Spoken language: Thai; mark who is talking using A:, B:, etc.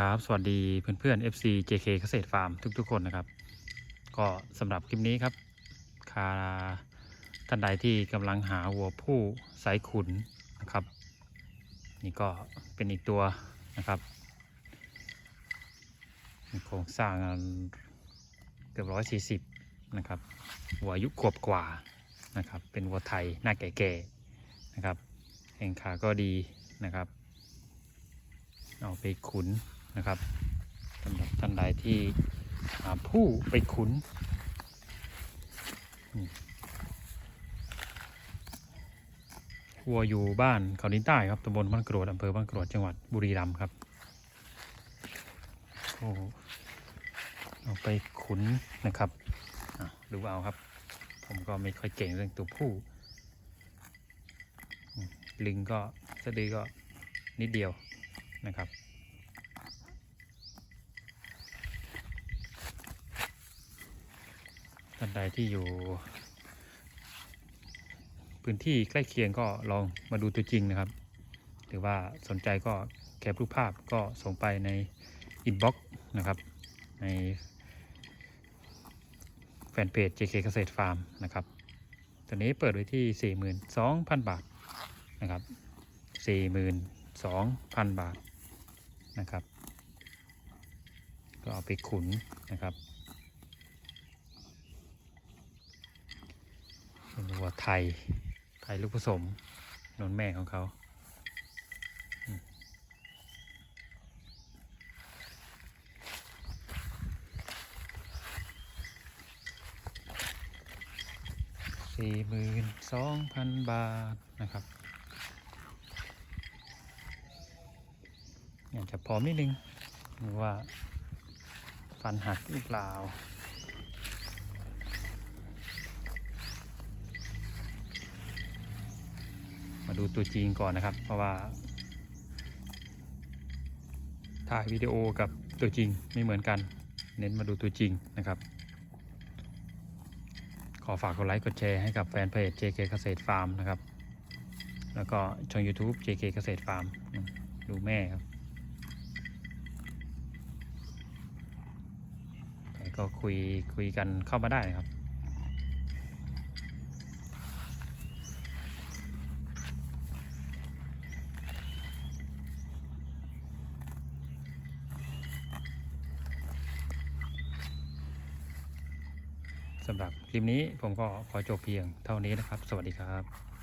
A: ครับ สวัสดีเพื่อนๆ FC JK เกษตรฟาร์มทุกๆ คนนะครับ ก็สำหรับคลิปนี้ครับคาท่านใดที่กำลังหาวัวผู้สายขุนนะครับ นี่ก็เป็นอีกตัวนะครับโครงสร้างเกือบร้อยสี่สิบนะครับวัวอายุขวบกว่านะครับ เป็นวัวไทยหน้าแก่ๆนะครับแข่งขาก็ดีนะครับ เอาไปขุน นะครับสำหรับท่านใดที่หาผู้ไปขุนวัวอยู่บ้านเขาดินใต้ครับตำบลบ้านกรวดอำเภอบ้านกรวดจังหวัดบุรีรัมย์ครับโอ้เอาไปขุนนะครับดูเอาครับ ผมก็ไม่ค่อยเก่งเรื่องตัวผู้ ลิงก็สะดือก็นิดเดียวนะครับ ท่านใดที่อยู่ พื้นที่ใกล้เคียงก็ลองมาดูตัวจริงนะครับ หรือว่าสนใจก็แคปรูปภาพก็ส่งไปในอินบ็อกซ์นะครับ ในแฟนเพจ JK เกษตรฟาร์มนะครับตัวนี้เปิดไว้ที่ 42,000 บาทนะครับ 42,000 บาทนะครับ ก็เอาไปขุนนะครับ เป็นวัวไทย ไทยลูกผสมนนแม่ของเขา สี่หมื่นสองพันบาทนะครับอยากจะพร้อมนิดนึงว่าฟันหักหรือเปล่า มาดูตัวจริงก่อนนะครับ เพราะว่า ถ่ายวิดีโอกับตัวจริงไม่เหมือนกัน เน้นมาดูตัวจริงนะครับ ขอฝากกดไลค์กดแชร์ให้กับแฟนเพจ JK เกษตรฟาร์มนะครับ แล้วก็ช่อง YouTube JK เกษตรฟาร์มดูแม่ครับใครก็คุยคุยกันเข้ามาได้นะครับ สำหรับคลิปนี้ผมก็ขอจบเพียงเท่านี้นะครับ สวัสดีครับ